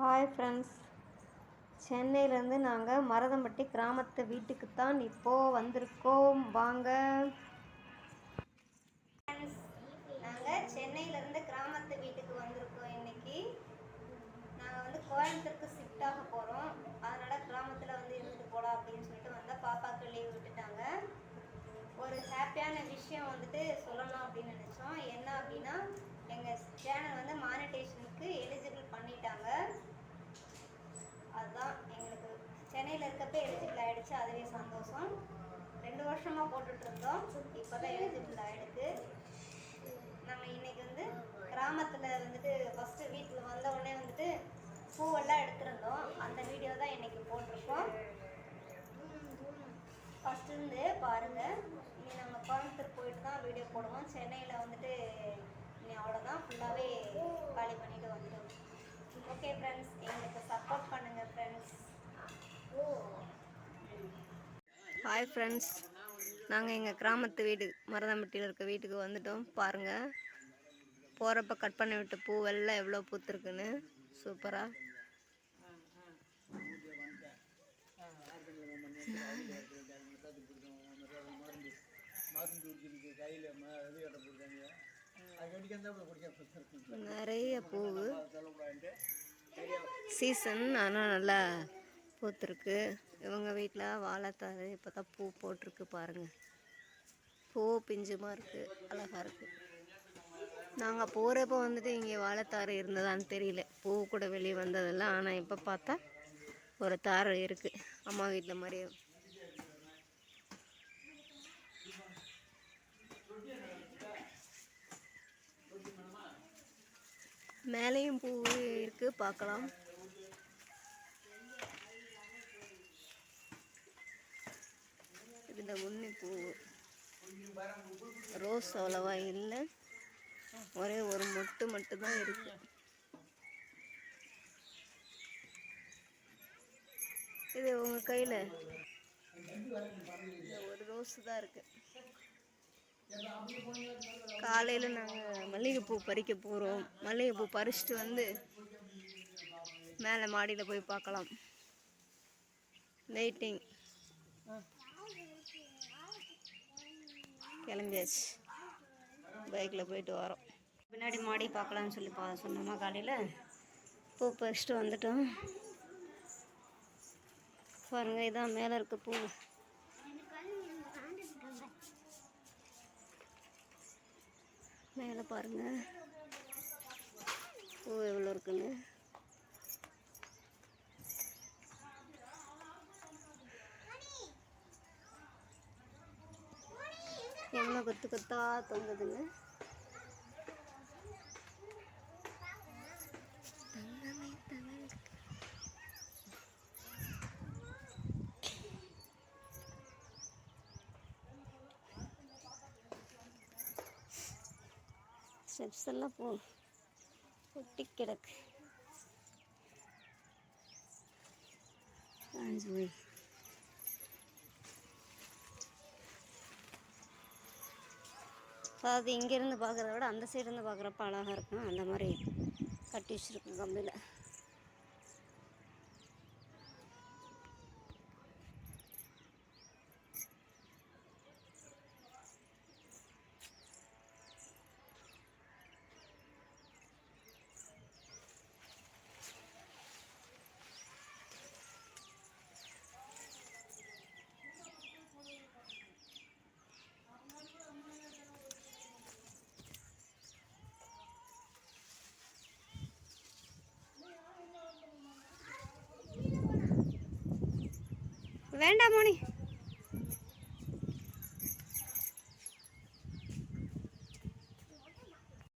Hi friends சென்னையிலேருந்து நாங்கள் மரதம்பட்டி கிராமத்து வீட்டுக்கு தான் இப்போது வந்திருக்கோம். வாங்க. நாங்கள் சென்னையிலேருந்து கிராமத்து வீட்டுக்கு வந்திருக்கோம் இன்னைக்கு. நாங்கள் வந்து கோயம்புத்தூருக்கு ஷிஃப்ட் ஆக போகிறோம் அதனால் கிராமத்தில் வந்து இருந்துட்டு போகலாம் அப்படின்னு சொல்லிட்டு வந்தால் பாப்பாவுக்கு லீவ் விட்டுட்டாங்க. ஒரு ஹாப்பியான விஷயம் வந்துட்டு சொல்லணும் அப்படின்னு நினச்சோம். என்ன அப்படின்னா எங்கள் சேனல் வந்து மானிட்டேஷனுக்கு எலிஜிபிள் பண்ணிட்டாங்க அதுதான் எங்களுக்கு சென்னையில் இருக்கப்ப எலிஜிபிள் ஆகிடுச்சு அதுவே சந்தோஷம். ரெண்டு வருஷமாக போட்டுட்ருந்தோம் இப்போ தான் எலிஜிபிள் ஆகிடுது நாங்கள் இன்னைக்கு வந்து கிராமத்தில் வந்துட்டு ஃபஸ்ட்டு வீட்டில் வந்த உடனே வந்துட்டு பூவெல்லாம் எடுத்திருந்தோம். அந்த வீடியோ தான் இன்னைக்கு போட்டிருக்கோம். ஃபஸ்ட்டு இருந்து பாருங்கள் இனி நாங்கள் கோயம்புத்தூர் போயிட்டு தான் வீடியோ போடுவோம். சென்னையில் வந்துட்டு இனி அவ்வளோதான் ஃபுல்லாகவே ஹாய் ஃப்ரெண்ட்ஸ் நாங்கள் எங்கள் கிராமத்து வீடு மருதம்பட்டியில் இருக்க வீட்டுக்கு வந்துட்டோம். பாருங்கள் போகிறப்ப கட் பண்ணி விட்ட பூவெல்லாம் எவ்வளோ பூத்துருக்குன்னு. சூப்பராக நிறைய பூ. சீசன் ஆனால் நல்லா பூத்துருக்கு. இவங்க வீட்டில் வாழைத்தாரு இப்போ தான் பூ போட்டிருக்கு பாருங்கள் பூ பிஞ்சுமா இருக்குது அழகாக இருக்குது நாங்கள் போகிறப்ப வந்துட்டு இங்கே வாழைத்தாறு இருந்ததான்னு தெரியல. பூ கூட வெளியே வந்ததில்ல ஆனால் இப்போ பார்த்தா ஒரு தாறு இருக்குது அம்மா வீட்டில் மாதிரியே. மேலேயும் பூ இருக்குது பார்க்கலாம். இந்த முன்னே பூ ரோஸ் அவ்வளவா இல்லை. ஒரே ஒரு மொட்டு மட்டும்தான் இருக்கு. இது உங்கள் கையில். ஒரு ரோஸ் தான் இருக்கு. காலையில் நாங்கள் மல்லிகைப்பூ பறிக்க போகிறோம் மல்லிகைப்பூ பறிச்சுட்டு வந்து மேலே மாடியில் போய் பார்க்கலாம். வெயிட்டிங் கிளம்பியாச்சு. பைக்கில் போயிட்டு வரோம். பின்னாடி மாடி பார்க்கலாம்னு சொல்லி பா சொன்னோமா காலையில்? பூ பறிச்சுட்டு வந்துட்டோம். பாருங்க இதான் மேலே இருக்க பூ. மேலே பாருங்க. பூ எவ்வளோ இருக்குன்னு. எவ்வளோ கொத்து கொத்தா தொங்குதுங்க. ஸ்டெப்ஸ் எல்லாம் போ ஒட்டி கிடக்கு. காஞ்சி போய் அதாவது இங்கேருந்து பார்க்குறத விட அந்த சைடு இருந்து பார்க்குறப்ப அழகாக இருக்கும். அந்த மாதிரி கட்டி வச்சுருக்கோம் கம்பியில். വേണ്ട മോണി.